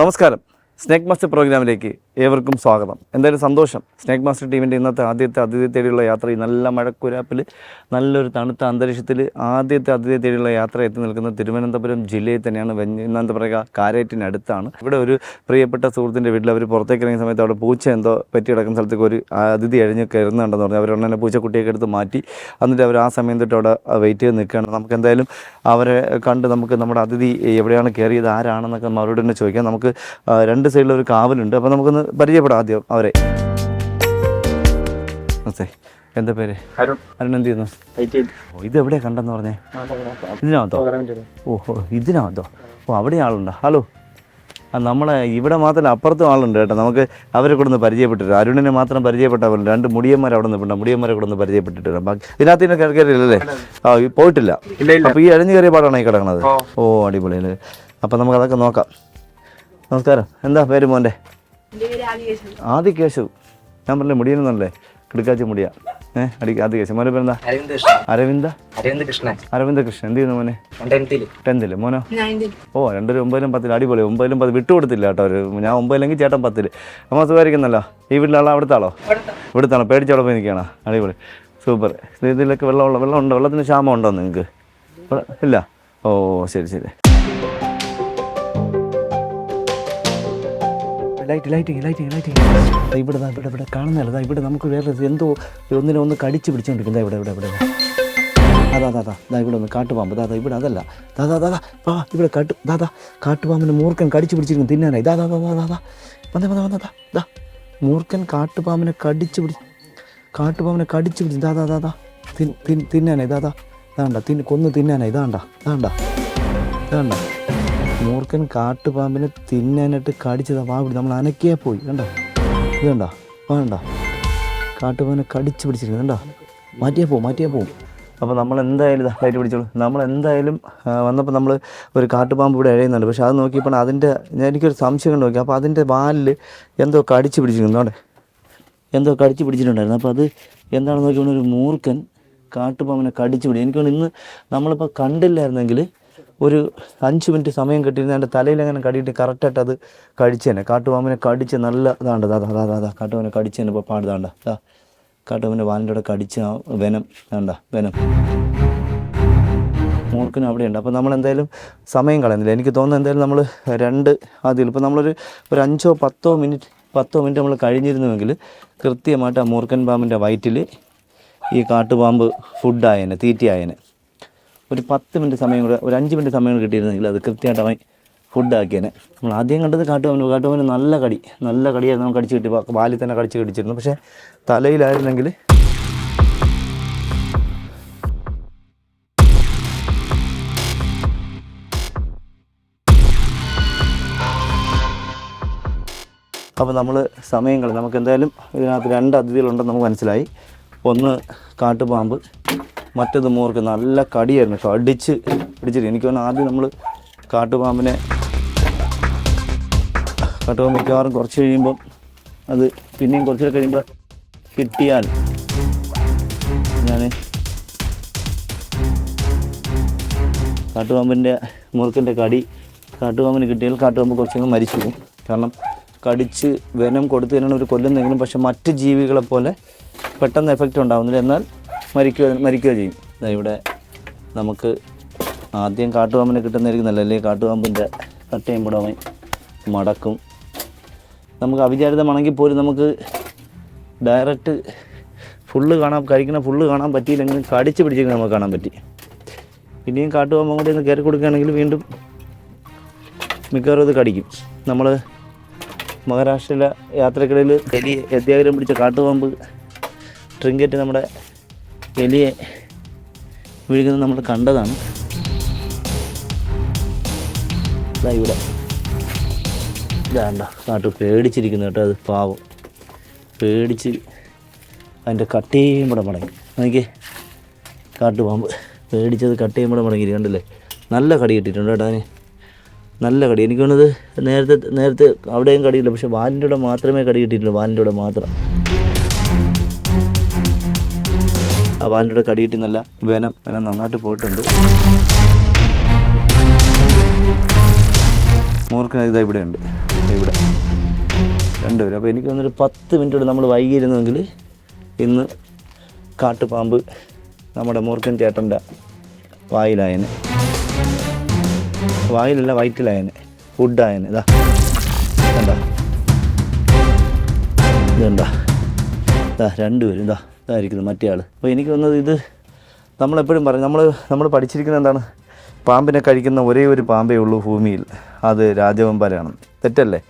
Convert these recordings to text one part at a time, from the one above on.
നമസ്കാരം. Snake master പ്രോഗ്രാമിലേക്ക് ഏവർക്കും സ്വാഗതം. എന്തായാലും സന്തോഷം. സ്നേക് മാസ്റ്റർ ടീമിന്റെ ഇന്നത്തെ ആദ്യത്തെ അതിഥി തേടിയുള്ള യാത്ര ഈ നല്ല മഴക്കുരാപ്പിൽ നല്ലൊരു തണുത്ത അന്തരീക്ഷത്തിൽ ആദ്യത്തെ അതിഥി തേടിയുള്ള യാത്ര എത്തി നിൽക്കുന്ന തിരുവനന്തപുരം ജില്ലയിൽ തന്നെയാണ് എന്താ പറയുക കാരേറ്റിനടുത്താണ് ഇവിടെ ഒരു പ്രിയപ്പെട്ട സുഹൃത്തിന്റെ വീട്ടിൽ അവർ പുറത്തേക്ക് ഇറങ്ങിയ സമയത്ത് അവിടെ പൂച്ച എന്തോ പറ്റി കിടക്കുന്ന സ്ഥലത്തേക്ക് ഒരു അതിഥി അഴിഞ്ഞ് കയറുന്നുണ്ടെന്ന് പറഞ്ഞു. അവർ ഉടനെ പൂച്ചക്കുട്ടിയൊക്കെ എടുത്ത് മാറ്റി. എന്നിട്ട് അവർ ആ സമയം തൊട്ട് അവിടെ വെയിറ്റ് ചെയ്ത് നിൽക്കുകയാണ്. നമുക്ക് എന്തായാലും അവരെ കണ്ട് നമുക്ക് നമ്മുടെ അതിഥി എവിടെയാണ് കയറിയത് ആരാണെന്നൊക്കെ അവരോട് തന്നെ ചോദിക്കാം. നമുക്ക് ആ, രണ്ട് സൈഡിൽ ഒരു കാവലുണ്ട്. അപ്പോൾ നമുക്കൊന്ന് പരിചയപ്പെടാം ആദ്യം അവരെ. നമസ്തേ. എന്താ പേര്? അരുൺ. എന്ത് ചെയ്യുന്നു? ഇത് എവിടെയാ കണ്ടെന്ന് പറഞ്ഞേ? ഇതിനകത്തോ? ഓഹോ ഇതിനകത്തോ? ഓ അവിടെ ആളുണ്ടോ. ഹലോ. ആ നമ്മളെ ഇവിടെ മാത്രമല്ല അപ്പുറത്തും ആളുണ്ട് കേട്ടോ. നമുക്ക് അവരെ കൂടെ ഒന്ന് പരിചയപ്പെട്ടിട്ട് അരുണിനെ മാത്രം പരിചയപ്പെട്ടാൽ രണ്ട് മുടിയന്മാർ അവിടെ നിന്ന് മുടിയന്മാരെ കൂടെ ഒന്ന് പരിചയപ്പെട്ടിട്ട് ബാക്കി ഇതിനകത്ത് ഇന്നെ കയറിയില്ലല്ലേ? ആ പോയിട്ടില്ല. അപ്പോൾ ഈ അഴിഞ്ഞു കയറിയ പാടാണ് ഈ കിടക്കണത്. ഓ. ഓ അടിപൊളി അല്ലേ അപ്പം നമുക്ക് അതൊക്കെ നോക്കാം. നമസ്കാരം. എന്താ പേര് മോന്റെ? ആദി കേശവ് ഞാൻ പറഞ്ഞില്ലേ മുടിയെന്നല്ലേ കിടക്കാച്ചി മുടിയാ. ഏഹ് അടി ആദി കേശവ് മോനെ പേരെന്താ? അരവിന്ദ അരവിന്ദ? അരവിന്ദ് കൃഷ്ണൻ. അരവിന്ദ കൃഷ്ണൻ. എന്ത് ചെയ്യുന്നു മോനെ? ടെൻത്തിൽ ടെൻത്തിൽ. മോനോ? ഓ രണ്ടൊരു ഒമ്പതിലും പത്തിലും അടിപൊളി. ഒമ്പതിലും പത്ത് വിട്ടുകൊടുത്തില്ല കേട്ടോ ഒരു ഞാൻ ഒമ്പതിലെങ്കിൽ ചേട്ടൻ പത്തിൽ. അമ്മ സുഖമായിരിക്കുന്നല്ലോ? ഈ വീട്ടിലുള്ള അവിടുത്തെ. ആളോ ഇവിടുത്തെ ആണോ പേടിച്ചോടെ പോയി നിൽക്കുകയാണോ. അടിപൊളി. സൂപ്പർ. ഇതിലൊക്കെ വെള്ളമുള്ള വെള്ളമുണ്ടോ വെള്ളത്തിന് ക്ഷാമം ഉണ്ടോ നിങ്ങൾക്ക് ഇല്ല. ഓ ശരി ശരി. ലൈറ്റ് ലൈറ്റിങ് ലൈറ്റിങ് ലൈറ്റിങ് ഇവിടെ ഇവിടെ ഇവിടെ കാണുന്നില്ല ഇവിടെ നമുക്ക് വേറെ എന്തോ ഒന്നിനെ ഒന്ന് കടിച്ച് പിടിച്ചോണ്ടിരിക്കും ഇവിടെ ഇവിടെ ഇവിടെ അതാ അതാ ദാ ഇവിടെ ഒന്ന് കാട്ടുപാമ്പ് ദാദാ ഇവിടെ അതല്ല ദാദാ ദാദാ വാ ഇവിടെ കാട്ടു ദാദാ കാട്ടുപാമ്പിന് മൂർഖൻ കടിച്ചു പിടിച്ചിരിക്കുന്നു തിന്നാനായി ദാദാ ദാദാ ദാദാ വന്നേ വന്നേ വന്നേ ദാ മൂർക്കൻ കാട്ടുപാമ്പിനെ കടിച്ചു പിടി കാട്ടുപാമ്പിനെ കടിച്ചു പിടിച്ചു ദാദാ ദാദാ തിന്നാനായി ദാ ദാ ദാണ്ട തിന്ന് കൊന്ന് തിന്നാനായി ദാണ്ട ദാണ്ട ദാണ്ട മൂർഖൻ കാട്ടുപാമ്പിനെ തിന്നാനായിട്ട് കടിച്ചതാ. വാ പിടി നമ്മൾ അനക്കിയാ പോയി. കണ്ടോ? ഇത് കണ്ടോ? വേണ്ട കാട്ടുപാമ്പിനെ കടിച്ചു പിടിച്ചിരിക്കുന്നു. കണ്ടോ? മാറ്റിയാ പോവും മാറ്റിയാ പോവും അപ്പോൾ നമ്മൾ എന്തായാലും ഇതാ പിടിച്ചോളൂ. നമ്മൾ എന്തായാലും വന്നപ്പോൾ നമ്മൾ ഒരു കാട്ടുപാമ്പ് ഇവിടെ എഴയുന്നുണ്ട് പക്ഷേ അത് നോക്കിയപ്പോൾ അതിന്റെ എനിക്കൊരു സംശയം കണ്ട് നോക്കി. അപ്പോൾ അതിന്റെ വാലിൽ എന്തോ കടിച്ചു പിടിച്ചിരുന്നു അവിടെ എന്തോ കടിച്ചു പിടിച്ചിട്ടുണ്ടായിരുന്നു. അപ്പോൾ അത് എന്താണെന്ന് നോക്കിയപ്പോൾ ഒരു മൂർഖൻ കാട്ടുപാമ്പിനെ കടിച്ചു പിടി. എനിക്ക് തോന്നുന്നു ഇന്ന് നമ്മളിപ്പോൾ കണ്ടില്ലായിരുന്നെങ്കിൽ ഒരു അഞ്ച് മിനിറ്റ് സമയം കിട്ടിയിരുന്ന എന്റെ തലയിൽ അങ്ങനെ കടിയിട്ട് കറക്റ്റായിട്ട് അത് കടിച്ചേനെ. കാട്ടുപാമ്പിനെ കടിച്ച് നല്ല ഇതാണ്ട് അതാ അതാ അതാ കാട്ടുപാമ്പിനെ കടിച്ചേനെ ഇപ്പോൾ പാടുതാണ്ട അതാ കാട്ടുപാമ്പിന്റെ വാലിന്റെ അവിടെ കടിച്ച വെനം വേണ്ട വെനം. മൂർഖനും അവിടെയുണ്ട്. അപ്പോൾ നമ്മൾ എന്തായാലും സമയം കളയുന്നില്ല. എനിക്ക് തോന്നുന്നത് എന്തായാലും നമ്മൾ രണ്ട് ആദ്യം ഇപ്പോൾ നമ്മളൊരു ഒരു അഞ്ചോ പത്തോ മിനിറ്റ് പത്തോ മിനിറ്റ് നമ്മൾ കഴിഞ്ഞിരുന്നുവെങ്കിൽ കൃത്യമായിട്ട് ആ മൂർക്കൻ പാമ്പിന്റെ വയറ്റിൽ ഈ കാട്ടുപാമ്പ് ഫുഡായേനെ തീറ്റയായേനെ. ഒരു പത്ത് മിനിറ്റ് സമയം കൂടെ ഒരു അഞ്ച് മിനിറ്റ് സമയം കൂടെ കിട്ടിയിരുന്നെങ്കിൽ അത് കൃത്യമായിട്ട് അവൻ ഫുഡാക്കിയേനെ നമ്മൾ ആദ്യം കണ്ടത് കാട്ടുപാമ്പ് കാട്ടുപാമ്പിന് നല്ല കടി നല്ല കടിയായിരുന്നു നമുക്ക് കടിച്ച് കിട്ടി വാലിൽ തന്നെ കടിച്ച് കടിച്ചിരുന്നു പക്ഷേ തലയിലായിരുന്നെങ്കിൽ അപ്പോൾ നമ്മൾ സമയങ്ങൾ നമുക്ക് എന്തായാലും ഇതിനകത്ത് രണ്ട് അതിഥികളുണ്ടെന്ന് നമുക്ക് മനസ്സിലായി. ഒന്ന് കാട്ടുപാമ്പ് മറ്റത് മൂർക്ക് നല്ല കടിയായിരുന്നു കേട്ടോ. അടിച്ച് പിടിച്ചിട്ട് എനിക്ക് തോന്നുന്നു ആദ്യം നമ്മൾ കാട്ടുപാമ്പിനെ കാട്ടുപാമ്പ് മിക്കവാറും കുറച്ച് കഴിയുമ്പം അത് പിന്നെയും കുറച്ച് കഴിയുമ്പോൾ കിട്ടിയാൽ ഞാൻ കാട്ടുപാമ്പിന്റെ മുറുക്കിന്റെ കടി കാട്ടുപാമ്പിന് കിട്ടിയാൽ കാട്ടുപാമ്പ് കുറച്ചങ്ങ് മരിച്ചു പോകും. കാരണം കടിച്ച് വെനം കൊടുത്തതിനാണ് ഒരു കൊല്ലുന്നെങ്കിലും പക്ഷെ മറ്റ് ജീവികളെ പോലെ പെട്ടെന്ന് എഫക്റ്റ് ഉണ്ടാകുന്നില്ല എന്നാൽ മരിക്കുക മരിക്കുക ചെയ്യും. ഇവിടെ നമുക്ക് ആദ്യം കാട്ടുപാമ്പിനെ കിട്ടുന്നതായിരിക്കും നല്ല അല്ലെങ്കിൽ കാട്ടുപാമ്പിന്റെ കട്ടയും പുടവൻ മടക്കും. നമുക്ക് അവിചാരിതമാണെങ്കിൽ പോലും നമുക്ക് ഡയറക്റ്റ് ഫുള്ള് കാണാൻ കഴിക്കുന്ന ഫുള്ള് കാണാൻ പറ്റിയില്ലെങ്കിലും കടിച്ച് പിടിച്ചെങ്കിൽ നമുക്ക് കാണാൻ പറ്റി. ഇനിയും കാട്ടുപാമ്പം കൂടി ഒന്ന് കയറി കൊടുക്കുകയാണെങ്കിൽ വീണ്ടും മിക്കവാറും ഇത് കടിക്കും. നമ്മൾ മഹാരാഷ്ട്രയിലെ യാത്രക്കിടയിൽ വലിയ അത്യാഗ്രഹം പിടിച്ച കാട്ടുപാമ്പ് ട്രിങ്കറ്റ് നമ്മുടെ എലിയെ വിഴുകുന്നത് നമ്മൾ കണ്ടതാണ്. ഇവിടെ. ഇതാണ്ട കാട്ടു പേടിച്ചിരിക്കുന്നു കേട്ടോ അത് പാവം. പേടിച്ച് അതിന്റെ കട്ടയും കൂടെ മടങ്ങി. നോക്കിയേ കാട്ടുപാമ്പ് പേടിച്ചത് കട്ടയും കൂടെ മടങ്ങി കണ്ടില്ലേ? നല്ല കടി കിട്ടിയിട്ടുണ്ട് കേട്ടോ അതിന്. നല്ല കടി. എനിക്ക് തോന്നുന്നത് നേരത്തെ നേരത്തെ അവിടെയും കടിയില്ല പക്ഷെ വാലിന്റെ കൂടെ മാത്രമേ കടി കിട്ടിയിട്ടുള്ളൂ. വാലിന്റെ കൂടെ മാത്രം. വാലിന്റെ കടിയിട്ട് നല്ല വേനം വേനം നന്നായിട്ട് പോയിട്ടുണ്ട്. മൂർഖൻ ഇതാ ഇവിടെ ഉണ്ട്. ഇവിടെ. രണ്ടുപേരും. അപ്പോൾ എനിക്ക് തോന്നുന്നൊരു പത്ത് മിനിറ്റ് കൊണ്ട് നമ്മൾ വൈകിയിരുന്നെങ്കിൽ ഇന്ന് കാട്ടുപാമ്പ് നമ്മുടെ മൂർഖൻ ചേട്ടന്റെ വായിലായനെ. വായിലല്ല വയറ്റിലായനെ. ഫുഡായനെ ഇതാ ഇതാ രണ്ടുപേരും. ഇതാ ഇതായിരിക്കുന്നു മറ്റേ ആൾ അപ്പോൾ എനിക്ക് തോന്നുന്നത് ഇത് നമ്മളെപ്പോഴും പറയും നമ്മൾ നമ്മൾ പഠിച്ചിരിക്കുന്നത് എന്താണ്? പാമ്പിനെ കഴിക്കുന്ന ഒരേ ഒരു പാമ്പേ ഉള്ളൂ ഭൂമിയിൽ. അത് രാജവെമ്പാലയാണ്. തെറ്റല്ലേ?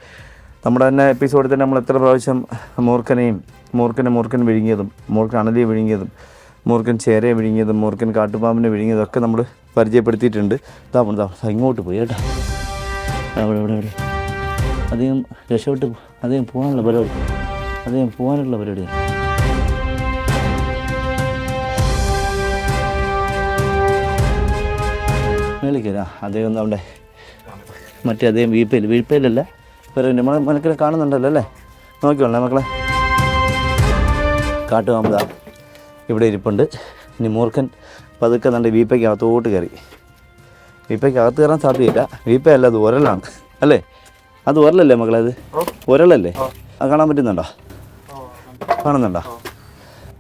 നമ്മുടെ തന്നെ എപ്പിസോഡിൽ തന്നെ നമ്മൾ എത്ര പ്രാവശ്യം മൂർഖനെയും മൂർഖനെ മൂർഖൻ വിഴുങ്ങിയതും മൂർഖൻ അണലിയെ വിഴുങ്ങിയതും മൂർഖൻ ചേരയെ വിഴുങ്ങിയതും മൂർഖൻ കാട്ടുപാമ്പിനെ വിഴുങ്ങിയതും ഒക്കെ നമ്മൾ പരിചയപ്പെടുത്തിയിട്ടുണ്ട്. താമ ഇങ്ങോട്ട് പോയി കേട്ടോ. അവിടെ അവിടെ അവിടെ അധികം രക്ഷപ്പെട്ട് അധികം പോകാനുള്ള പരിപാടി. അധികം പോകാനുള്ള പരിപാടിയാണ്. മേളിക്കരാ അദ്ദേഹം അവിടെ മറ്റേ അദ്ദേഹം വീപ്പയിൽ വീപ്പയിലല്ല വേറെ നമ്മളെ മനക്കിനെ കാണുന്നുണ്ടല്ലോ അല്ലേ? നോക്കിക്കോളേ മക്കളെ. കാട്ടുപാമ്പതാ ഇവിടെ ഇരിപ്പുണ്ട്. ഇനി മൂർഖൻ പതുക്കെ നല്ല വീപ്പയ്ക്ക് അകത്തോട്ട് കയറി. വീപ്പയ്ക്ക് അകത്ത് കയറാൻ സാധ്യതയില്ല. വീപ്പയല്ല അത് ഉരലാണ് അല്ലേ? അത് ഉരലല്ലേ മക്കളെ അത്? ഉരലല്ലേ അത് കാണാൻ പറ്റുന്നുണ്ടോ? കാണുന്നുണ്ടോ?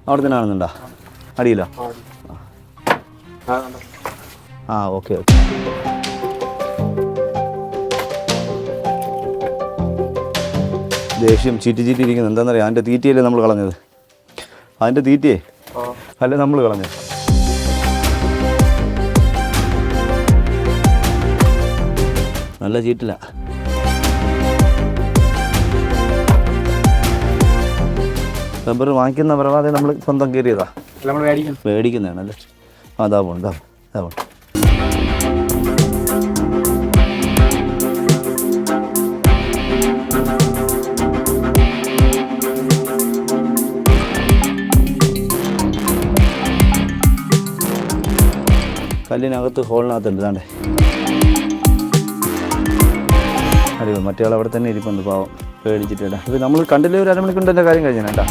അവിടെ തന്നെ കാണുന്നുണ്ടോ? അടിയിലോ? ആ ഓക്കെ ഓക്കെ. ദേഷ്യം ചീറ്റി ചീറ്റി ഇരിക്കുന്നത് എന്താണെന്നറിയാം? അതിന്റെ തീറ്റയല്ലേ നമ്മൾ കളഞ്ഞത്? അതിന്റെ തീറ്റയെ? അല്ല നമ്മൾ കളഞ്ഞത്? നല്ല ചീറ്റില്ല റബ്ബർ വാങ്ങിക്കുന്ന പ്രവാതെ നമ്മൾ സ്വന്തം കയറിയതാ. മേടിക്കുന്നതാണ് അല്ലേ അതാ ആ അതാ പോണം. കല്ലിനകത്ത് ഹോളിനകത്തുണ്ട് ഇതാണ്ടേ. അറിയോ മറ്റേ അവിടെ തന്നെ ഇരിപ്പുണ്ട് പാവം. പേടിച്ചിട്ടാ ഇത് നമ്മൾ കണ്ടില്ലേ ഒരു അരമണിക്കൊണ്ട് എന്റെ കാര്യം കഴിഞ്ഞാൽ കേട്ടാ?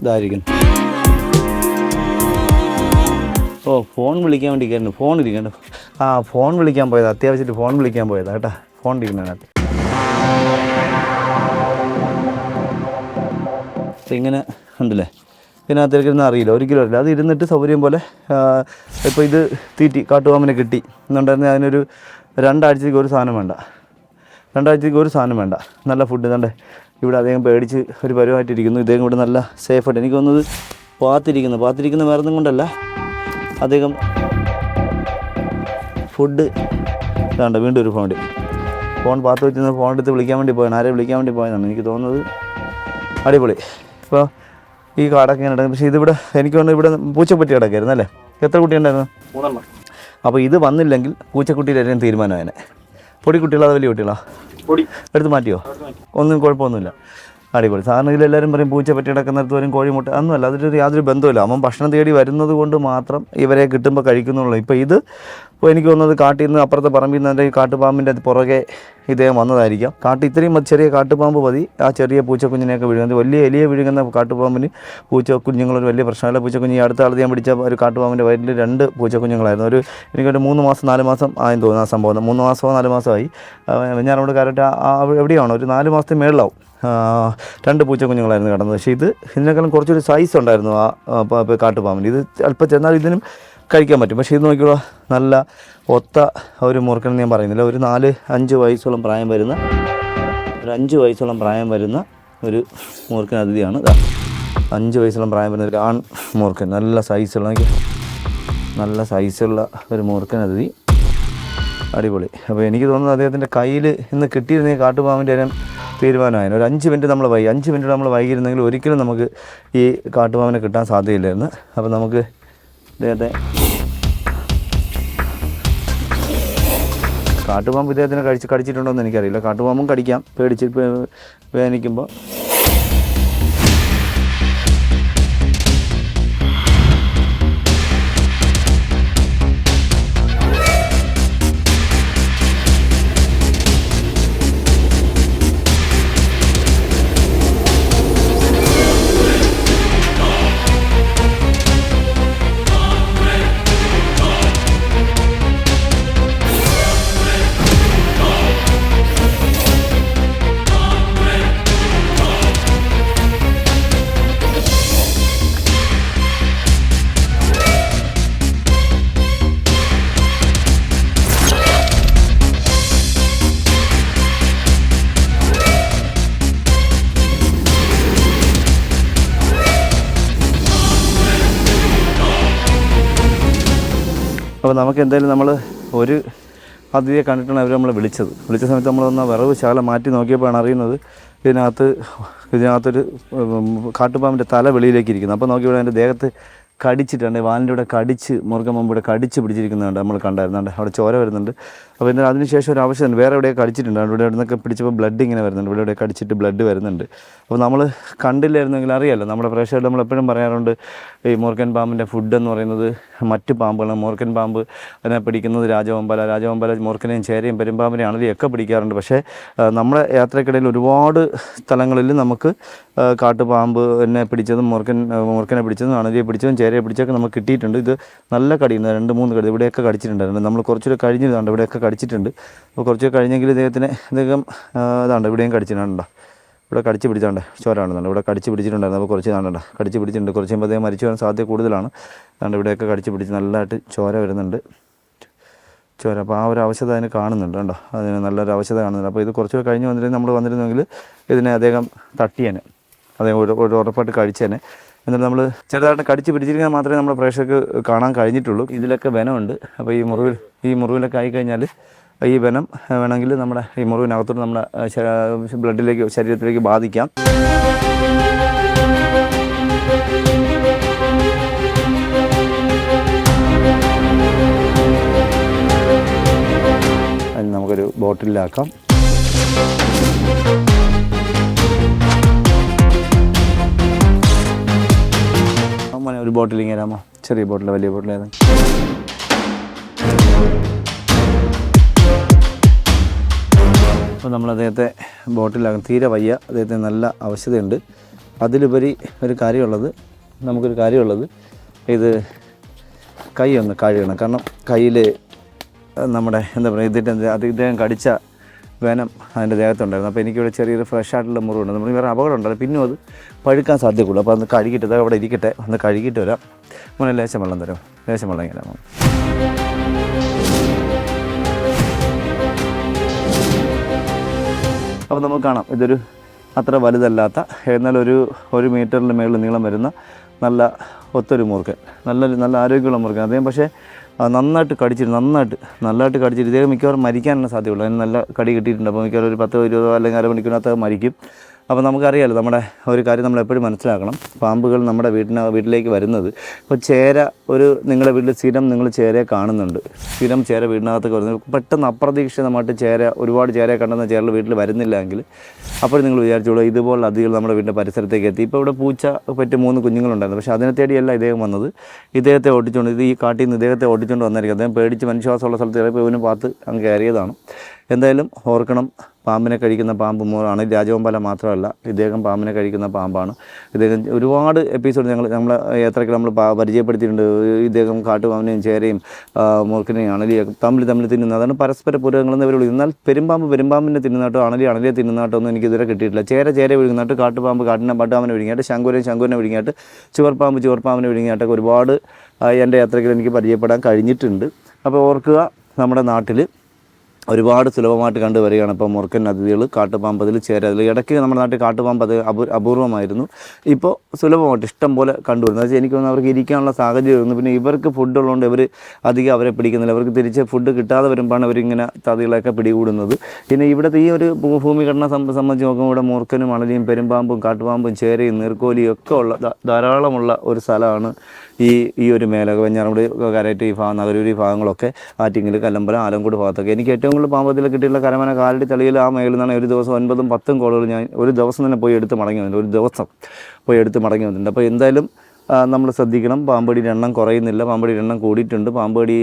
ഇതായിരിക്കും. ഓ ഫോൺ വിളിക്കാൻ വേണ്ടി കയറുന്നു. ഫോൺ ഇരിക്കണ്ട ആ ഫോൺ വിളിക്കാൻ പോയത്. അത്യാവശ്യമായിട്ട് ഫോൺ വിളിക്കാൻ പോയതാ കേട്ടാ. ഫോൺ ഇരിക്കുന്നതിനകത്ത് ഇങ്ങനെ ഉണ്ടല്ലേ? ഇതിനകത്തേക്ക് ഇരുന്ന് അറിയില്ല. ഒരിക്കലും അറിയില്ല. അത് ഇരുന്നിട്ട് സൗകര്യം പോലെ ഇപ്പോൾ ഇത് തീറ്റി കാട്ടുപാമ്പിനെ കിട്ടി. എന്നുണ്ടായിരുന്നെങ്കിൽ അതിനൊരു രണ്ടാഴ്ചത്തേക്ക് ഒരു സാധനം വേണ്ട. രണ്ടാഴ്ചത്തേക്ക് ഒരു സാധനം വേണ്ട. നല്ല ഫുഡ് കണ്ടേ ഇവിടെ അദ്ദേഹം പേടിച്ച് ഒരു പരുവായിട്ടിരിക്കുന്നു. ഇദ്ദേഹം ഇവിടെ നല്ല സേഫായിട്ട് എനിക്ക് തോന്നുന്നത് പാത്തിരിക്കുന്നു. പാത്തിരിക്കുന്ന വേറെ കൊണ്ടല്ല. അദ്ദേഹം ഫുഡ് ഇതാണ്ട് വീണ്ടും ഒരു ഫോൺ ഫോൺ പാത്ത് വെച്ചിരുന്ന ഫോൺ എടുത്ത് വിളിക്കാൻ വേണ്ടി പോയാണ് ആരെ വിളിക്കാൻ വേണ്ടി പോയതാണ്? എനിക്ക് തോന്നുന്നത് അടിപൊളി. ഇപ്പോൾ ഈ കാടൊക്കെ ഇങ്ങനെ കിടക്കും പക്ഷേ ഇതിവിടെ എനിക്ക് തോന്നുന്നു ഇവിടെ പൂച്ചക്കുട്ടി കിടക്കായിരുന്നു അല്ലേ? എത്ര കുട്ടിയുണ്ടായിരുന്നു മൂന്നെണ്ണം. അപ്പോൾ ഇത് വന്നില്ലെങ്കിൽ പൂച്ചക്കുട്ടിയുടെ തീരുമാനം അതിനെ. പൊടി കുട്ടികളോ അത് വലിയ കുട്ടികളോ? പൊടി. എടുത്ത് മാറ്റിയോ? ഒന്നും കുഴപ്പമൊന്നുമില്ല. അടിപൊളി. സാറിന് ഇതിലെല്ലാവരും പറയും പൂച്ച പറ്റി കിടക്കുന്നിടത്ത് വരും കോഴിമുട്ട. ഒന്നുമല്ല അതിലൊരു യാതൊരു ബന്ധമില്ല അവൻ ഭക്ഷണം തേടി വരുന്നത് കൊണ്ട് മാത്രം ഇവരെ കിട്ടുമ്പോൾ കഴിക്കുന്നുള്ളൂ. ഇപ്പോൾ ഇത് ഇപ്പോൾ എനിക്ക് തോന്നുന്നത് കാട്ടിൽ നിന്ന് അപ്പുറത്തെ പറമ്പിൽ നിന്ന് എന്റെ കാട്ടുപാമ്പിന്റെ പുറകെ ഇദ്ദേഹം വന്നതായിരിക്കാം. കാട്ട് ഇത്രയും ചെറിയ കാട്ടുപാമ്പ് മതി. ആ ചെറിയ പൂച്ചക്കുഞ്ഞിനെയൊക്കെ വിഴുങ്ങുന്നത് വലിയ എലിയെ വിഴുങ്ങുന്ന കാട്ടുപാമ്പിന് പൂച്ച കുഞ്ഞുങ്ങളൊരു വലിയ പ്രശ്നമല്ല. പൂച്ചക്കുഞ്ഞ് അടുത്ത ആൾ ഞാൻ പിടിച്ച ഒരു കാട്ടുപാമ്പിന്റെ വയറ്റിൽ രണ്ട് പൂച്ചക്കുഞ്ഞുങ്ങളായിരുന്നു. ഒരു എനിക്കൊരു മൂന്ന് മാസം നാല് മാസം ആയെന്ന് തോന്നുന്നു ആ സംഭവം. മൂന്ന് മാസമോ നാല് മാസമായി. ഞാനവിടെ ആ എവിടെയാണോ? ഒരു നാല് മാസത്തിന് മേളിലാവും. രണ്ട് പൂച്ചക്കുഞ്ഞുങ്ങളായിരുന്നു കിടന്നത്. പക്ഷേ ഇത് ഇതിനേക്കാളും കുറച്ചൊരു സൈസ് ഉണ്ടായിരുന്നു ആ കാട്ടുപാമ്പിന്. ഇത് അല്പം ചെന്നാൽ ഇതിനും കഴിക്കാൻ പറ്റും. പക്ഷേ ഇത് നോക്കിയുള്ള നല്ല ഒത്ത ഒരു മുറുക്കൻ ഞാൻ പറയുന്നില്ല. ഒരു നാല് അഞ്ച് വയസ്സോളം പ്രായം വരുന്ന ഒരു അഞ്ച് വയസ്സോളം പ്രായം വരുന്ന ഒരു മൂർക്കൻ അതിഥിയാണ്. അഞ്ച് വയസ്സോളം പ്രായം വരുന്ന ഒരു ആൺ മുറുക്കൻ. നല്ല സൈസുള്ള നല്ല സൈസുള്ള ഒരു മൂർക്കൻ അതിഥി. അടിപൊളി. അപ്പോൾ എനിക്ക് തോന്നുന്നത് അദ്ദേഹത്തിന്റെ കയ്യിൽ ഇന്ന് കിട്ടിയിരുന്ന കാട്ടുപാമ്പിന്റെ ഇനം തീരുമാനമായിരുന്നു. ഒരു അഞ്ച് മിനിറ്റ് നമ്മൾ വൈകി അഞ്ച് മിനിറ്റ് നമ്മൾ വൈകിയിരുന്നെങ്കിൽ ഒരിക്കലും നമുക്ക് ഈ കാട്ടുപാമ്പിനെ കിട്ടാൻ സാധ്യതയില്ലായിരുന്നു. അപ്പോൾ നമുക്ക് ഇദ്ദേഹത്തെ കാട്ടുപാമ്പ് ഇദ്ദേഹത്തിനെ കഴിച്ച് കടിച്ചിട്ടുണ്ടോ എന്ന് എനിക്കറിയില്ല. കാട്ടുപാമ്പും കടിക്കാം. പേടിച്ച് വേദനിക്കുമ്പോൾ അപ്പോൾ നമുക്ക് എന്തായാലും നമ്മൾ ഒരു അതിഥിയെ കണ്ടിട്ടാണ് അവർ നമ്മളെ വിളിച്ചത്. വിളിച്ച സമയത്ത് നമ്മൾ ഒന്ന് വിറവ് ശാല മാറ്റി നോക്കിയപ്പോഴാണ് അറിയുന്നത് ഇതിനകത്ത് ഇതിനകത്തൊരു കാട്ടുപാമ്പിന്റെ തല വെളിയിലേക്ക് ഇരിക്കുന്നത് അപ്പോൾ നോക്കിയപ്പോൾ അതിന്റെ ദേഹത്ത് കടിച്ചിട്ടുണ്ട്. വാലിന്റെ ഇവിടെ കടിച്ച് മുറുക്കം മുമ്പ് ഇവിടെ കടിച്ച് പിടിച്ചിരിക്കുന്നുണ്ട് നമ്മൾ കണ്ടായിരുന്നുണ്ട് അവിടെ ചോര വരുന്നുണ്ട്. അപ്പോൾ എന്നാൽ അതിനുശേഷം ഒരു ആവശ്യമുണ്ട് വേറെ എവിടെയൊക്കെ കടിച്ചിട്ടുണ്ട്. അവിടെ ഇവിടെ നിന്നൊക്കെ പിടിച്ചപ്പോൾ ബ്ലഡ് ഇങ്ങനെ വരുന്നുണ്ട്. ഇവിടെ ഇവിടെ കടിച്ചിട്ട് ബ്ലഡ് വരുന്നുണ്ട്. അപ്പോൾ നമ്മൾ കണ്ടില്ലായിരുന്നെങ്കിൽ അറിയാമല്ലോ നമ്മുടെ പ്രേക്ഷകരിൽ നമ്മൾ എപ്പോഴും പറയാറുണ്ട് ഈ മൂർക്കൻ പാമ്പിന്റെ ഫുഡ് എന്ന് പറയുന്നത് മറ്റ് പാമ്പുകളാണ്. മൂർക്കൻ പാമ്പ് അതിനെ പിടിക്കുന്നത് രാജവമ്പല. രാജവമ്പല മൂർക്കനെയും ചേരയും പെരുമ്പാമ്പിനെയും അണലിയൊക്കെ പിടിക്കാറുണ്ട്. പക്ഷേ നമ്മുടെ യാത്രക്കിടയിൽ ഒരുപാട് സ്ഥലങ്ങളിൽ നമുക്ക് കാട്ടുപാമ്പ് എന്നെ പിടിച്ചതും മൂർക്കൻ മുറുക്കനെ പിടിച്ചതും അണലിയെ പിടിച്ചതും ചേരയെ പിടിച്ചൊക്കെ നമുക്ക് കിട്ടിയിട്ടുണ്ട്. ഇത് നല്ല കടിയുണ്ട് രണ്ട് മൂന്ന് കടി ഇവിടെയൊക്കെ കടിച്ചിട്ടുണ്ടായിരുന്നു. നമ്മൾ കുറച്ചുകൂടെ കഴിഞ്ഞിരുന്നുണ്ട് ഇവിടെയൊക്കെ കടിച്ചിട്ടുണ്ട്. അപ്പോൾ കുറച്ച് കഴിഞ്ഞെങ്കിൽ ഇദ്ദേഹത്തിന് ഇദ്ദേഹം ഇതാണ്ട് ഇവിടെയും കടിച്ചിട്ടുണ്ടോ ഇവിടെ കടിച്ച് പിടിച്ചാണ്ട് ചോരാണെന്നുണ്ട് ഇവിടെ കടിച്ച് പിടിച്ചിട്ടുണ്ടായിരുന്നു. അപ്പോൾ കുറച്ച് കാണണ്ട കടിച്ച് പിടിച്ചിട്ടുണ്ട്. കുറച്ച് കഴിയുമ്പോൾ അദ്ദേഹം മരിച്ചു പോകാൻ സാധ്യത കൂടുതലാണ്. അതുകൊണ്ട് ഇവിടെയൊക്കെ കടിച്ച് പിടിച്ച് നല്ലതായിട്ട് ചോര വരുന്നുണ്ട്. ചോര അപ്പോൾ ആ ഒരു അവശത അതിന് കാണുന്നുണ്ട് കേട്ടോ അതിന് നല്ലൊരു അവശത കാണുന്നുണ്ട്. അപ്പോൾ ഇത് കുറച്ചുകൂടെ കഴിഞ്ഞ് വന്നിട്ട് നമ്മൾ വന്നിരുന്നെങ്കിൽ ഇതിനെ അദ്ദേഹം തട്ടിയേനെ. അദ്ദേഹം ഒരു ഉറപ്പായിട്ട് കഴിച്ചേനെ. എന്നിട്ട് നമ്മൾ ചെറുതായിട്ട് കടിച്ച് പിടിച്ചിരിക്കാൻ മാത്രമേ നമ്മുടെ പ്രേക്ഷകർക്ക് കാണാൻ കഴിഞ്ഞിട്ടുള്ളൂ. ഇതിലൊക്കെ വനമുണ്ട് അപ്പോൾ ഈ മുറിവിൽ ഈ മുറിവിലൊക്കെ ആയിക്കഴിഞ്ഞാൽ ഈ വനം വേണമെങ്കിൽ നമ്മുടെ ഈ മുറിവിനകത്തോട്ട് നമ്മുടെ ബ്ലഡിലേക്ക് ശരീരത്തിലേക്ക് ബാധിക്കാം. നമുക്കൊരു ബോട്ടിലാക്കാം. മോനെ ഒരു ബോട്ടിൽ ഇങ്ങനെ തരാമോ ചെറിയ ബോട്ടിൽ വലിയ ബോട്ടിൽ ഏതാണ് അപ്പോൾ നമ്മൾ അദ്ദേഹത്തെ ബോട്ടിലാകും തീരെ വയ്യ. അദ്ദേഹത്തിന് നല്ല ആവശ്യതയുണ്ട് അതിലുപരി ഒരു കാര്യമുള്ളത് നമുക്കൊരു കാര്യമുള്ളത് ഇത് കൈ ഒന്ന് കഴുകണം. കാരണം കയ്യിൽ നമ്മുടെ എന്താ പറയുക ഇതിന്റെ അത് കടിച്ച വേനം അതിന്റെ ദേഹത്തുണ്ടായിരുന്നു. അപ്പോൾ എനിക്കിവിടെ ചെറിയൊരു ഫ്രഷ് ആയിട്ടുള്ള മുറിവുണ്ട്. നമ്മൾ വേറെ അപകടം ഉണ്ടല്ലോ പിന്നെ അത് പഴുക്കാൻ സാധ്യതയുള്ളൂ. അപ്പോൾ അത് കഴുകിയിട്ട് ഇതൊക്കെ അവിടെ ഇരിക്കട്ടെ. ഒന്ന് കഴുകിയിട്ട് വരാം. മോനെ ലേശം വെള്ളം തരും. ലേശം വെള്ളം ഇങ്ങനെ അപ്പോൾ നമുക്ക് കാണാം. ഇതൊരു അത്ര വലുതല്ലാത്ത എന്നാൽ ഒരു ഒരു മീറ്ററിന് മേളിൽ നീളം വരുന്ന നല്ല ഒത്തൊരു മുറുക്കൻ നല്ലൊരു നല്ല ആരോഗ്യമുള്ള മുറുക്കൻ അദ്ദേഹം പക്ഷേ ആ, നന്നായിട്ട് കടിച്ചിട്ട് നന്നായിട്ട് നല്ലതായിട്ട് കടിച്ചിട്ട് ഇദ്ദേഹം മിക്കവാറും മരിക്കാനാണ് സാധ്യതയുള്ളൂ. അതിന് നല്ല കടി കിട്ടിയിട്ടുണ്ട്. അപ്പോൾ മിക്കവാറും ഒരു പത്തോ ഇരുപതോ അല്ലെങ്കിൽ അരമണിക്കൂറിനകത്ത് മരിക്കും. അപ്പോൾ നമുക്കറിയാലോ നമ്മുടെ ഒരു കാര്യം നമ്മൾ എപ്പോഴും മനസ്സിലാക്കണം. പാമ്പുകൾ നമ്മുടെ വീട്ടിന് വീട്ടിലേക്ക് വരുന്നത് ഇപ്പോൾ ചേര ഒരു നിങ്ങളുടെ വീട്ടിൽ സ്ഥിരം നിങ്ങൾ ചേരയെ കാണുന്നുണ്ട്. സ്ഥിരം ചേര വീടിനകത്തൊക്കെ വരുന്നത്. പെട്ടെന്ന് അപ്രതീക്ഷിതമായിട്ട് ചേര ഒരുപാട് ചേരയെ കണ്ടെന്ന ചേരൽ വീട്ടിൽ വരുന്നില്ലെങ്കിൽ അപ്പോൾ നിങ്ങൾ വിചാരിച്ചോളൂ ഇതുപോലുള്ള അതികൾ നമ്മുടെ വീടിന്റെ പരിസരത്തേക്ക് എത്തി. ഇപ്പോൾ ഇവിടെ പൂച്ച പറ്റി മൂന്ന് കുഞ്ഞുങ്ങളുണ്ടായിരുന്നു. പക്ഷേ അതിനെ തേടിയല്ല ഇദ്ദേഹം വന്നത്. ഇദ്ദേഹത്തെ ഓടിച്ചുകൊണ്ട് ഇത് ഈ കാട്ടിൽ നിന്ന് ഇദ്ദേഹത്തെ ഓടിച്ചുകൊണ്ട് വന്നായിരിക്കും അദ്ദേഹം പേടിച്ച് മനുഷ്യവാസമുള്ള സ്ഥലത്ത് ചിലപ്പോൾ ഇവനും പാത്ത് അങ്ങ് കയറിയതാണ്. എന്തായാലും ഓർക്കണം പാമ്പിനെ കഴിക്കുന്ന പാമ്പ് മൂലമാണ് രാജവമ്പല മാത്രമല്ല ഇദ്ദേഹം പാമ്പിനെ കഴിക്കുന്ന പാമ്പാണ്. ഇദ്ദേഹം ഒരുപാട് എപ്പിസോഡ് ഞങ്ങൾ നമ്മളെ യാത്രയ്ക്ക് നമ്മൾ പരിചയപ്പെടുത്തിയിട്ടുണ്ട്. ഇദ്ദേഹം കാട്ടുപാമ്പിനെയും ചേരയും മുറുക്കിനെയും അണലിയും തമ്മിൽ തമ്മിൽ തിന്നുന്നത്. അതാണ് പരസ്പര പൂരകങ്ങളെന്ന് ഇവർ വിളിക്കുന്നത് എന്നാൽ പെരുമ്പാമ്പ് പെരുമ്പാമ്പിനെ തിന്നുന്നാട്ടോ അണലി അണലിയെ തിന്നുന്നാട്ടോ ഒന്നും എനിക്കിതുവരെ കിട്ടിയിട്ടില്ല. ചേര ചേര വിഴുങ്ങുന്നാട്ട് കാട്ടുപാമ്പ് കാട്ടിനെ പട്ടാമനെ വിഴുങ്ങിയാട്ട് ശങ്കുരൻ ശങ്കുരനെ വിഴുങ്ങിയാട്ട് ചുവർപ്പാമ്പ് ചുവർപ്പാമ്പിനെ വിഴുങ്ങിയാട്ടൊക്കെ ഒരുപാട് എന്റെ യാത്രയ്ക്ക് എനിക്ക് പരിചയപ്പെടാൻ കഴിഞ്ഞിട്ടുണ്ട്. അപ്പോൾ ഓർക്കുക നമ്മുടെ നാട്ടിൽ ഒരുപാട് സുലഭമായിട്ട് കണ്ടുവരികയാണ് ഇപ്പോൾ മുറുക്കൻ അതിഥികൾ കാട്ടുപാമ്പ് അതിൽ ചേര അതിൽ ഇടയ്ക്ക് നമ്മുടെ നാട്ടിൽ കാട്ടുപാമ്പ് അത് അപൂ അപൂർവമായിരുന്നു. ഇപ്പോൾ സുലഭമായിട്ട് ഇഷ്ടം പോലെ കണ്ടുവരുന്നത് വെച്ചാൽ എനിക്ക് തോന്നുന്നു അവർക്ക് ഇരിക്കാനുള്ള സാഹചര്യം സാഹചര്യമായിരുന്നു പിന്നെ ഇവർക്ക് ഫുഡ് ഉള്ളതുകൊണ്ട് ഇവർ അധികം അവരെ പിടിക്കുന്നില്ല. അവർക്ക് തിരിച്ച് ഫുഡ് കിട്ടാതെ വരുമ്പോഴാണ് അവരിങ്ങനെ തതികളൊക്കെ പിടികൂടുന്നത്. പിന്നെ ഇവിടുത്തെ ഈ ഒരു ഭൂമിഘടന സംബ- സംബന്ധിച്ച് നോക്കുമ്പോൾ ഇവിടെ മൂർക്കനും അണലിയും പെരുമ്പാമ്പും കാട്ടുപാമ്പും ചേരയും നീർക്കോലിയും ഒക്കെ ഉള്ള ധാരാളമുള്ള ഒരു സ്ഥലമാണ് ഈ ഈ ഒരു മേലക വെഞ്ഞാറമുടി കരയറ്റ് ഈ ഭാഗം നഗരൂരി ഭാഗങ്ങളൊക്കെ ആറ്റിങ്ങൽ കല്ലമ്പലം ആലങ്കോട് ഭാഗത്തൊക്കെ. എനിക്ക് ഏറ്റവും കൂടുതൽ പാമ്പത്തിൽ കിട്ടിയിട്ടുള്ള കരമന കാലടി തളിയിൽ ആ മേഖലയിൽ നിന്നാണ് ഒരു ദിവസം ഒൻപതും പത്തും കോളുകൾ ഞാൻ ഒരു ദിവസം തന്നെ പോയി എടുത്ത് മടങ്ങി വന്നിട്ടുണ്ട്. ഒരു ദിവസം പോയി എടുത്ത് മടങ്ങി വന്നിട്ടുണ്ട്. അപ്പോൾ എന്തായാലും നമ്മൾ ശ്രദ്ധിക്കണം. പാമ്പടിയുടെ എണ്ണം കുറയുന്നില്ല. പാമ്പടിയുടെ എണ്ണം കൂടിയിട്ടുണ്ട്. പാമ്പടി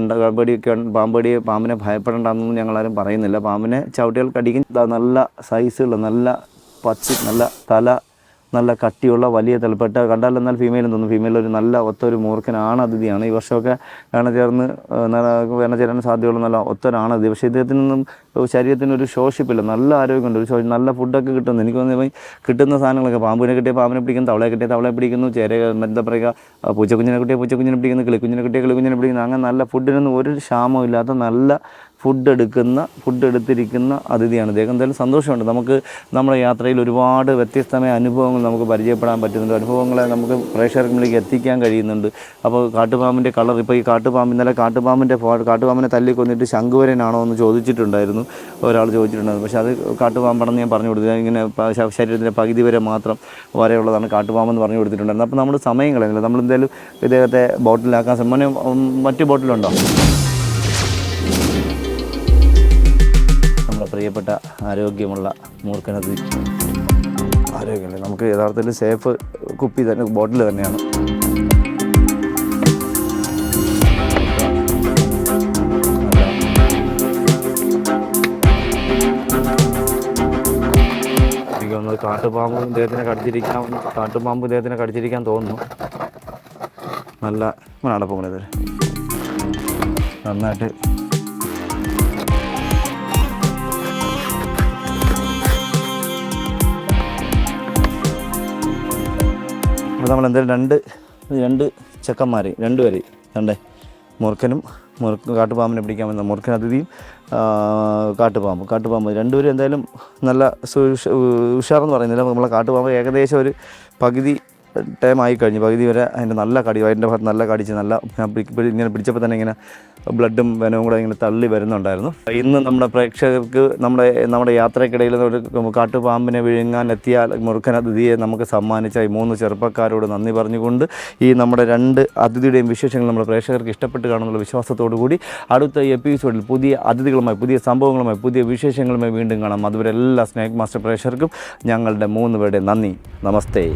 ഉണ്ട് പാമ്പടിയൊക്കെ ഉണ്ട്. പാമ്പടിയെ പാമ്പിനെ ഭയപ്പെടേണ്ടെന്നൊന്നും ഞങ്ങളാരും പറയുന്നില്ല. പാമ്പിനെ ചവിട്ടിയാൽ കടിക്കും. നല്ല സൈസുള്ള നല്ല പച്ച നല്ല തല നല്ല കട്ടിയുള്ള വലിയ തലപ്പെട്ട കണ്ടാൽ എന്നാൽ ഫീമെയിലും തോന്നും. ഫീമെയിൽ ഒരു നല്ല ഒത്തൊരു മൂർഖനാണ് അതിഥിയാണ് ഈ വർഷമൊക്കെ വേണ ചേർന്ന് വേണ ചേരാൻ സാധ്യതയുള്ള നല്ല ഒത്തൊരാണ് അതിഥി പക്ഷേ ഇദ്ദേഹത്തിൽ നിന്നും ശരീരത്തിന് ഒരു ശോഷിപ്പില്ല നല്ല ആരോഗ്യമുണ്ട്. ഒരു നല്ല ഫുഡൊക്കെ കിട്ടുന്നു. എനിക്ക് തോന്നുന്നു കിട്ടുന്ന സാധനങ്ങളൊക്കെ പാമ്പിനെ കിട്ടിയ പാമ്പിനെ പിടിക്കുന്നു തവളയെ കിട്ടിയ തവളയെ പിടിക്കുന്നു ചേര എന്താ പറയുക പൂച്ചക്കുഞ്ഞിനെ കിട്ടിയ പൂച്ചക്കുഞ്ഞിനെ പിടിക്കുന്നു കിളിക്കുഞ്ഞിനെ കിട്ടിയ കിളിക്കുഞ്ഞിനെ പിടിക്കുന്നു. അങ്ങനെ നല്ല ഫുഡിനൊന്നും ഒരു ക്ഷാമവും ഇല്ലാത്ത നല്ല ഫുഡ് എടുക്കുന്ന ഫുഡ് എടുത്തിരിക്കുന്ന അതിഥിയാണ് ഇദ്ദേഹം. എന്തായാലും സന്തോഷമുണ്ട്. നമുക്ക് നമ്മുടെ യാത്രയിൽ ഒരുപാട് വ്യത്യസ്തമായ അനുഭവങ്ങൾ നമുക്ക് പരിചയപ്പെടാൻ പറ്റുന്നുണ്ട്. അനുഭവങ്ങളെ നമുക്ക് പ്രേക്ഷകർക്ക് മുന്നിലേക്ക് എത്തിക്കാൻ കഴിയുന്നുണ്ട്. അപ്പോൾ കാട്ടുപാമ്പിന്റെ കളർ ഇപ്പോൾ ഈ കാട്ടുപാമ്പ് ഇന്നലെ കാട്ടുപാമ്പിന്റെ കാട്ടുപാമ്പിനെ തല്ലിക്കൊന്നിട്ട് ശംഖുവരനാണോ എന്ന് ചോദിച്ചിട്ടുണ്ടായിരുന്നു. ഒരാൾ ചോദിച്ചിട്ടുണ്ടായിരുന്നു. പക്ഷേ അത് കാട്ടുപാമ്പാണെന്ന് ഞാൻ പറഞ്ഞു കൊടുത്തു. ഇങ്ങനെ ശരീരത്തിന്റെ പകുതി വരെ മാത്രം വരെയുള്ളതാണ് കാട്ടുപാമ്പെന്ന് പറഞ്ഞു കൊടുത്തിട്ടുണ്ടായിരുന്നു. അപ്പോൾ നമ്മൾ സമയം കളയുന്നില്ല. നമ്മൾ എന്തായാലും ഇദ്ദേഹത്തെ ബോട്ടിലാക്കാൻ ശ്രമം മറ്റു ബോട്ടിലുണ്ടോ? നമ്മുടെ പ്രിയപ്പെട്ട ആരോഗ്യമുള്ള മൂർഖനത് ആരോഗ്യമില്ല. നമുക്ക് യഥാർത്ഥത്തിൽ സേഫ് കുപ്പി തന്നെ ബോട്ടിൽ തന്നെയാണ്. എനിക്ക് തോന്നുന്നത് കാട്ടുപാമ്പ് ഇദ്ദേഹത്തിനെ കടിച്ചിരിക്കാൻ കാട്ടുപാമ്പ് ഇദ്ദേഹത്തിനെ കടിച്ചിരിക്കാൻ തോന്നുന്നു. നല്ല അടപ്പുള്ളത് നന്നായിട്ട്. അപ്പോൾ നമ്മൾ എന്തായാലും രണ്ട് രണ്ട് ചെക്കന്മാർ രണ്ട് പേര് രണ്ടേ മുറുക്കനും മുറുക്ക് കാട്ടുപാമ്പിനെ പിടിക്കാൻ വന്ന മുറുക്കൻ അതിഥിയും കാട്ടുപാമ്പ്. കാട്ടുപാമ്പ് രണ്ടുപേരും എന്തായാലും നല്ല ഉഷാറെന്ന് പറയുന്നില്ല. നമ്മളെ കാട്ടുപാമ്പ് ഏകദേശം ഒരു പകുതി ടൈം ആയി കഴിഞ്ഞു. പകുതി വരെ അതിന്റെ നല്ല കടി വയറിന്റെ ഭാഗത്ത് നല്ല കടിച്ച് നല്ല ഇങ്ങനെ പിടിച്ചപ്പോൾ തന്നെ ഇങ്ങനെ ബ്ലഡും വനവും കൂടെ ഇങ്ങനെ തള്ളി വരുന്നുണ്ടായിരുന്നു. ഇന്ന് നമ്മുടെ പ്രേക്ഷകർക്ക് നമ്മുടെ നമ്മുടെ യാത്രക്കിടയിൽ ഒരു കാട്ടുപാമ്പിനെ വിഴുങ്ങാൻ എത്തിയ മുറുക്കൻ അതിഥിയെ നമുക്ക് സമ്മാനിച്ച ഈ മൂന്ന് ചെറുപ്പക്കാരോട് നന്ദി പറഞ്ഞുകൊണ്ട് ഈ നമ്മുടെ രണ്ട് അതിഥിയുടെയും വിശേഷങ്ങൾ നമ്മുടെ പ്രേക്ഷകർക്ക് ഇഷ്ടപ്പെട്ട് കാണുന്നുള്ള വിശ്വാസത്തോടു കൂടി അടുത്ത എപ്പിസോഡിൽ പുതിയ അതിഥികളുമായി പുതിയ സംഭവങ്ങളുമായി പുതിയ വിശേഷങ്ങളുമായി വീണ്ടും കാണാം. അതുവരെ എല്ലാ സ്നേക് മാസ്റ്റർ പ്രേക്ഷകർക്കും ഞങ്ങളുടെ മൂന്ന് പേരുടെ നന്ദി. നമസ്തേ.